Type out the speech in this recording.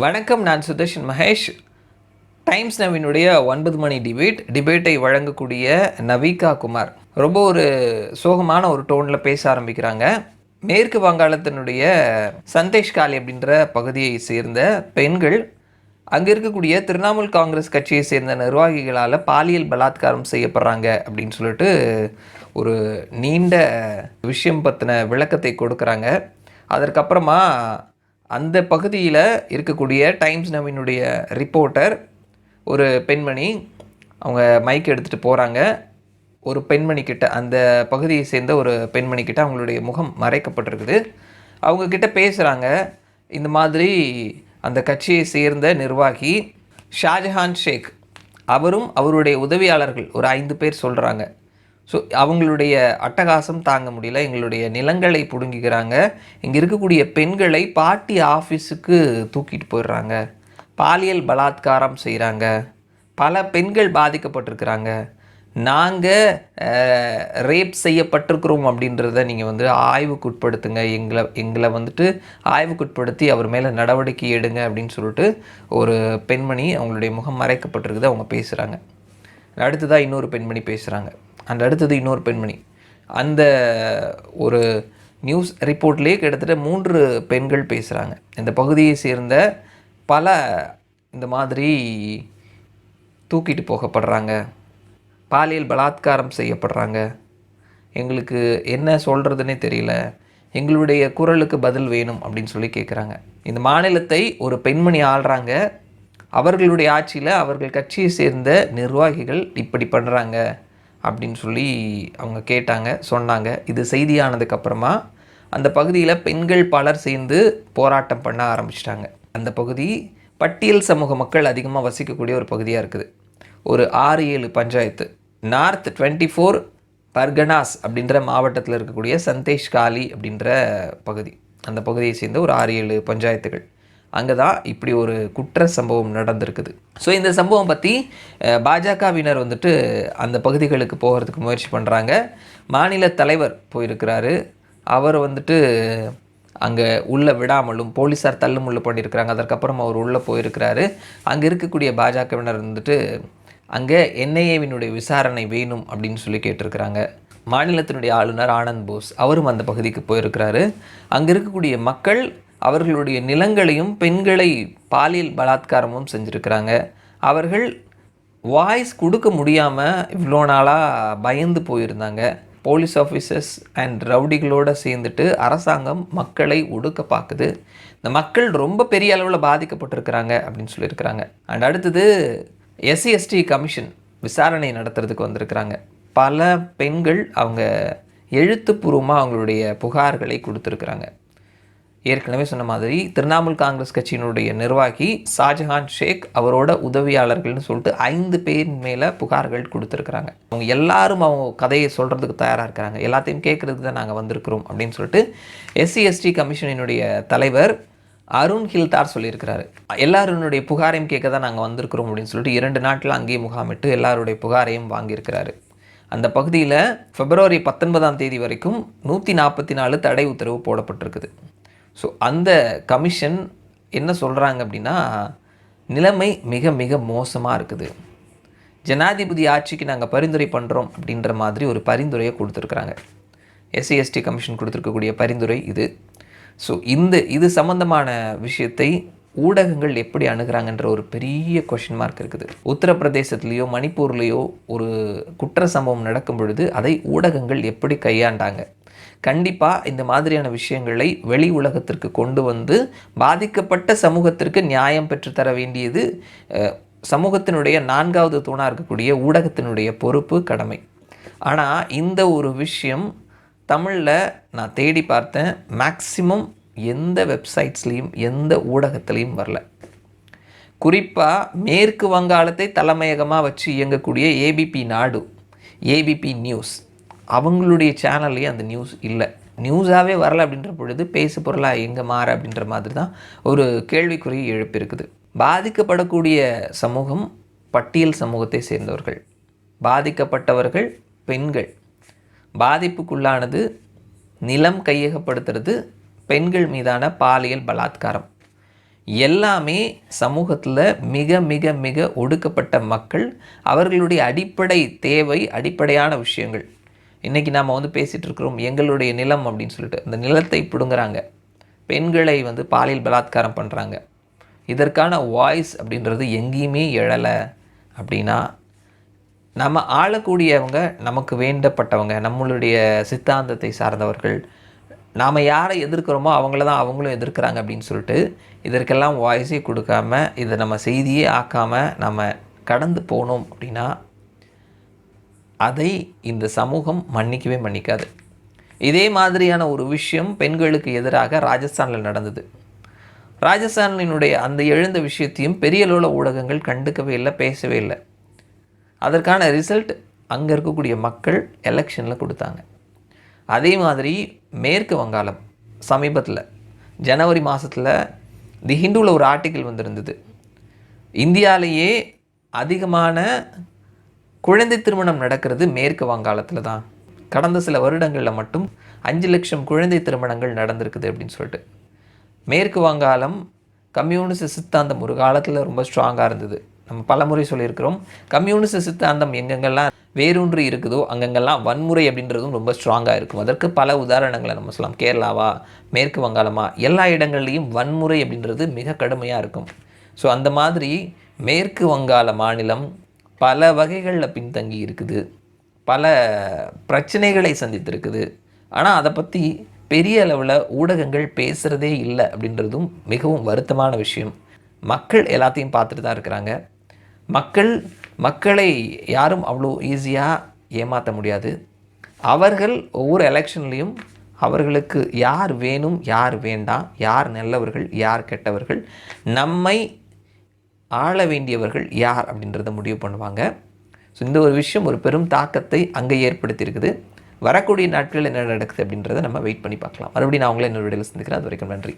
வணக்கம் நான் சுதர்ஷன் மகேஷ். டைம்ஸ் நவினுடைய ஒன்பது மணி டிபேட் டிபேட்டை வழங்கக்கூடிய நவிகா குமார். ரொம்ப ஒரு சோகமான ஒரு டோனில் பேச ஆரம்பிக்கிறாங்க. மேற்கு வங்காளத்தினுடைய சந்தேஷ் காலி அப்படின்ற பகுதியை சேர்ந்த பெண்கள் அங்கே இருக்கக்கூடிய திரிணாமுல் காங்கிரஸ் கட்சியை சேர்ந்த நிர்வாகிகளால் பாலியல் பலாத்காரம் செய்யப்படுறாங்க அப்படின்னு சொல்லிட்டு ஒரு நீண்ட விஷயம் பற்றின விளக்கத்தை கொடுக்குறாங்க. அதற்கப்புறமா அந்த பகுதியில் இருக்கக்கூடிய டைம்ஸ் நவீனுடைய ரிப்போர்ட்டர் ஒரு பெண்மணி அவங்க மைக் எடுத்துகிட்டு போகிறாங்க ஒரு பெண்மணிக்கிட்ட அந்த பகுதியை சேர்ந்த ஒரு பெண்மணிக்கிட்ட அவங்களுடைய முகம் மறைக்கப்பட்டிருக்குது. அவங்கக்கிட்ட பேசுகிறாங்க இந்த மாதிரி அந்த கட்சியை சேர்ந்த நிர்வாகி ஷாஜஹான் ஷேக். அவரும் அவருடைய உதவியாளர்கள் ஒரு ஐந்து பேர் சொல்கிறாங்க ஸோ அவங்களுடைய அட்டகாசம் தாங்க முடியல. எங்களுடைய நிலங்களை பிடுங்கிக்கிறாங்க. இங்கே இருக்கக்கூடிய பெண்களை பாட்டி ஆஃபீஸுக்கு தூக்கிட்டு போயிடுறாங்க. பாலியல் பலாத்காரம் செய்கிறாங்க பல பெண்கள் பாதிக்கப்பட்டிருக்கிறாங்க. நாங்கள் ரேப் செய்யப்பட்டிருக்கிறோம் அப்படின்றத நீங்கள் வந்து ஆய்வுக்குட்படுத்துங்க. எங்களை எங்களை வந்துட்டு ஆய்வுக்குட்படுத்தி அவர் மேலே நடவடிக்கை எடுங்க அப்படின்னு சொல்லிட்டு ஒரு பெண்மணி அவங்களுடைய முகம் மறைக்கப்பட்டிருக்குது. அவங்க பேசுகிறாங்க அடுத்ததாக இன்னொரு பெண்மணி பேசுகிறாங்க அந்த அடுத்தது இன்னொரு பெண்மணி. அந்த ஒரு நியூஸ் ரிப்போர்ட்லேயே கிட்டத்தட்ட மூன்று பெண்கள் பேசுகிறாங்க இந்த பகுதியை சேர்ந்த பல இந்த மாதிரி தூக்கிட்டு போகப்படுறாங்க. பாலியல் பலாத்காரம் செய்யப்படுறாங்க. எங்களுக்கு என்ன சொல்கிறதுனே தெரியல. எங்களுடைய குரலுக்கு பதில் வேணும் அப்படின்னு சொல்லி கேட்குறாங்க இந்த மாநிலத்தை ஒரு பெண்மணி ஆள்றாங்க. அவர்களுடைய ஆட்சியில் அவர்கள் கட்சியை சேர்ந்த நிர்வாகிகள் இப்படி பண்ணுறாங்க அப்படின்னு சொல்லி அவங்க கேட்டாங்க சொன்னாங்க. இது செய்தியானதுக்கப்புறமா அந்த பகுதியில் பெண்கள் பலர் சேர்ந்து போராட்டம் பண்ண ஆரம்பிச்சிட்டாங்க. அந்த பகுதி பட்டியல் சமூக மக்கள் அதிகமாக வசிக்கக்கூடிய ஒரு பகுதியாக இருக்குது. ஒரு ஆறு ஏழு panchayat. North twenty four Parganas அப்படின்ற மாவட்டத்தில் இருக்கக்கூடிய சந்தேஷ் காலி அப்படின்ற பகுதி. அந்த பகுதியை சேர்ந்த ஒரு ஆறு ஏழு பஞ்சாயத்துகள். அங்கே தான் இப்படி ஒரு குற்ற சம்பவம் நடந்திருக்குது. ஸோ இந்த சம்பவம் பற்றி பாஜகவினர் வந்துட்டு அந்த பகுதிகளுக்கு போகிறதுக்கு முயற்சி பண்ணுறாங்க மாநில தலைவர் போயிருக்கிறாரு. அவர் வந்துட்டு அங்கே உள்ளே விடாமலும் போலீஸார் தள்ளுமுள்ளு பண்ணியிருக்கிறாங்க. அதற்கப்புறம் அவர் உள்ளே போயிருக்கிறாரு. அங்கே இருக்கக்கூடிய பாஜகவினர் வந்துட்டு அங்கே என்ஐஏவினுடைய விசாரணை வேணும் அப்படின்னு சொல்லி கேட்டிருக்கிறாங்க. மாநிலத்தினுடைய ஆளுநர் ஆனந்த் போஸ் அவரும் அந்த பகுதிக்கு போயிருக்கிறாரு. அங்கே இருக்கக்கூடிய மக்கள் அவர்களுடைய நிலங்களையும் பெண்களை பாலியல் பலாத்காரமும் செஞ்சுருக்கிறாங்க. அவர்கள் வாய்ஸ் கொடுக்க முடியாமல் இவ்வளோ நாளாக பயந்து போயிருந்தாங்க. போலீஸ் ஆஃபீஸர்ஸ் அண்ட் ரவுடிகளோடு சேர்ந்துட்டு அரசாங்கம் மக்களை ஒடுக்க பார்க்குது இந்த மக்கள் ரொம்ப பெரிய அளவில் பாதிக்கப்பட்டிருக்கிறாங்க அப்படின்னு சொல்லியிருக்கிறாங்க. அண்ட் அடுத்தது எஸ்சி எஸ்டி கமிஷன் விசாரணை நடத்துறதுக்கு வந்திருக்கிறாங்க. பல பெண்கள் அவங்க எழுத்துப்பூர்வமாக அவங்களுடைய புகார்களை கொடுத்துருக்குறாங்க. ஏற்கனவே சொன்ன மாதிரி திரிணாமுல் காங்கிரஸ் கட்சியினுடைய நிர்வாகி ஷாஜஹான் ஷேக் அவரோட உதவியாளர்கள்னு சொல்லிட்டு ஐந்து பேர் மேலே புகார்கள் கொடுத்துருக்குறாங்க. அவங்க எல்லாரும் அவங்க கதையை சொல்கிறதுக்கு தயாராக இருக்கிறாங்க. எல்லாத்தையும் கேட்குறதுக்கு தான் நாங்கள் வந்திருக்கிறோம் அப்படின்னு சொல்லிட்டு எஸ்சி எஸ்டி கமிஷனினுடைய தலைவர் அருண் ஹில்தார் சொல்லியிருக்கிறாரு. எல்லாருடைய புகாரையும் கேட்க தான் நாங்கள் வந்திருக்கிறோம் அப்படின்னு சொல்லிட்டு இரண்டு நாட்டில் அங்கேயே முகாமிட்டு எல்லாருடைய புகாரையும் வாங்கியிருக்கிறாரு. அந்த பகுதியில் பிப்ரவரி பத்தொன்பதாம் தேதி வரைக்கும் நூற்றி நாற்பத்தி நாலு தடை உத்தரவு போடப்பட்டிருக்குது. ஸோ அந்த கமிஷன் என்ன சொல்கிறாங்க அப்படின்னா நிலைமை மிக மிக மோசமாக இருக்குது. ஜனாதிபதி ஆட்சிக்கு நாங்கள் பரிந்துரை பண்ணுறோம் அப்படின்ற மாதிரி ஒரு பரிந்துரையை கொடுத்துருக்குறாங்க. எஸ்சி எஸ்டி கமிஷன் கொடுத்துருக்கக்கூடிய பரிந்துரை இது. ஸோ இந்த இது சம்மந்தமான விஷயத்தை ஊடகங்கள் எப்படி அணுகிறாங்கன்ற ஒரு பெரிய கொஷின் மார்க் இருக்குது. உத்தரப்பிரதேசத்துலேயோ மணிப்பூர்லேயோ ஒரு குற்ற சம்பவம் நடக்கும் பொழுது அதை ஊடகங்கள் எப்படி கையாண்டாங்க? கண்டிப்பாக இந்த மாதிரியான விஷயங்களை வெளி உலகத்திற்கு கொண்டு வந்து பாதிக்கப்பட்ட சமூகத்திற்கு நியாயம் பெற்றுத்தர வேண்டியது சமூகத்தினுடைய நான்காவது தூணாக இருக்கக்கூடிய ஊடகத்தினுடைய பொறுப்பு கடமை. ஆனால் இந்த ஒரு விஷயம் தமிழில் நான் தேடி பார்த்தேன் மேக்சிமம் எந்த வெப்சைட்ஸ்லேயும் எந்த ஊடகத்துலேயும் வரல. குறிப்பாக மேற்கு வங்காளத்தை தலைமையகமாக வச்சு இயங்கக்கூடிய ஏபிபி நாடு ஏபிபி நியூஸ். அவங்களுடைய சேனல்லையே அந்த நியூஸ் இல்லை. நியூஸாகவே வரல அப்படின்ற பொழுது பேசு பொருளாக எங்கே மாற அப்படின்ற மாதிரி தான் ஒரு கேள்விக்குறி எழுப்பியிருக்குது. பாதிக்கப்படக்கூடிய சமூகம் பட்டியல் சமூகத்தை சேர்ந்தவர்கள். பாதிக்கப்பட்டவர்கள் பெண்கள். பாதிப்புக்குள்ளானது நிலம் கையகப்படுத்துறது பெண்கள் மீதான பாலியல் பலாத்காரம். எல்லாமே சமூகத்தில் மிக மிக மிக ஒடுக்கப்பட்ட மக்கள். அவர்களுடைய அடிப்படை தேவை அடிப்படையான விஷயங்கள். இன்றைக்கி நாம் வந்து பேசிகிட்டு இருக்கிறோம் எங்களுடைய நிலம் அப்படின்னு சொல்லிட்டு. அந்த நிலத்தை பிடுங்குறாங்க. பெண்களை வந்து பாலியல் பலாத்காரம் பண்ணுறாங்க இதற்கான வாய்ஸ் அப்படின்றது எங்கேயுமே எழலை. அப்படின்னா நம்ம ஆளக்கூடியவங்க நமக்கு வேண்டப்பட்டவங்க நம்மளுடைய சித்தாந்தத்தை சார்ந்தவர்கள் நாம் யாரை எதிர்க்கிறோமோ அவங்கள தான் அவங்களும் எதிர்க்கிறாங்க அப்படின்னு சொல்லிட்டு இதற்கெல்லாம் வாய்ஸே கொடுக்காம இதை நம்ம செய்தியே ஆக்காமல் நம்ம கடந்து போனோம் அப்படின்னா அதை இந்த சமூகம் மன்னிக்கவே மன்னிக்காது. இதே மாதிரியான ஒரு விஷயம் பெண்களுக்கு எதிராக ராஜஸ்தானில் நடந்தது. ராஜஸ்தானினுடைய அந்த எழுந்த விஷயத்தையும் பெரிய அளவில் ஊடகங்கள் கண்டுக்கவே இல்லை பேசவே இல்லை. அதற்கான ரிசல்ட் அங்கே இருக்கக்கூடிய மக்கள் எலெக்ஷனில் கொடுத்தாங்க. அதே மாதிரி மேற்கு வங்காளம் சமீபத்தில் ஜனவரி மாதத்தில் தி ஹிந்துவில் ஒரு ஆர்டிக்கிள் வந்திருந்தது. இந்தியாவிலேயே அதிகமான குழந்தை திருமணம் நடக்கிறது மேற்கு வங்காளத்தில் தான். கடந்த சில வருடங்களில் மட்டும் அஞ்சு லட்சம் குழந்தை திருமணங்கள் நடந்திருக்குது அப்படின்னு சொல்லிட்டு. மேற்கு வங்காளம் கம்யூனிஸ்ட் சித்தாந்தம் ஒரு காலத்தில் ரொம்ப ஸ்ட்ராங்காக இருந்தது. நம்ம பலமுறை சொல்லியிருக்கிறோம் கம்யூனிஸ்ட் சித்தாந்தம் எங்கெங்கெல்லாம் வேரூன்றி இருக்குதோ அங்கங்கெல்லாம் வன்முறை அப்படின்றதும் ரொம்ப ஸ்ட்ராங்காக இருக்கும். அதற்கு பல உதாரணங்களை நம்ம சொல்லலாம். கேரளாவா மேற்கு வங்காளமா எல்லா இடங்கள்லையும் வன்முறை அப்படின்றது மிக கடுமையாக இருக்கும். ஸோ அந்த மாதிரி மேற்கு வங்காள மாநிலம் பல வகைகளில் பின்தங்கி இருக்குது. பல பிரச்சனைகளை சந்தித்திருக்குது. ஆனால் அதை பற்றி பெரிய அளவில் ஊடகங்கள் பேசுகிறதே இல்லை அப்படின்றதும் மிகவும் வருத்தமான விஷயம். மக்கள் எல்லாத்தையும் பார்த்துட்டு தான் இருக்கிறாங்க. மக்கள் மக்களை யாரும் அவ்வளோ ஈஸியாக ஏமாற்ற முடியாது. அவர்கள் ஒவ்வொரு எலெக்ஷன்லேயும் அவர்களுக்கு யார் வேணும் யார் வேண்டாம் யார் நல்லவர்கள் யார் கெட்டவர்கள் நம்மை ஆள வேண்டியவர்கள் யார் அப்படின்றத முடிவு பண்ணுவாங்க. ஸோ இந்த ஒரு விஷயம் ஒரு பெரும் தாக்கத்தை அங்கே ஏற்படுத்தியிருக்குது. வரக்கூடிய நாட்களில் என்ன நடக்குது அப்படின்றத நம்ம வெயிட் பண்ணி பார்க்கலாம். மறுபடியும் நான் உங்களை இன்னொரு வீடியோவில் சந்திக்கிறேன். அது வரைக்கும் நன்றி.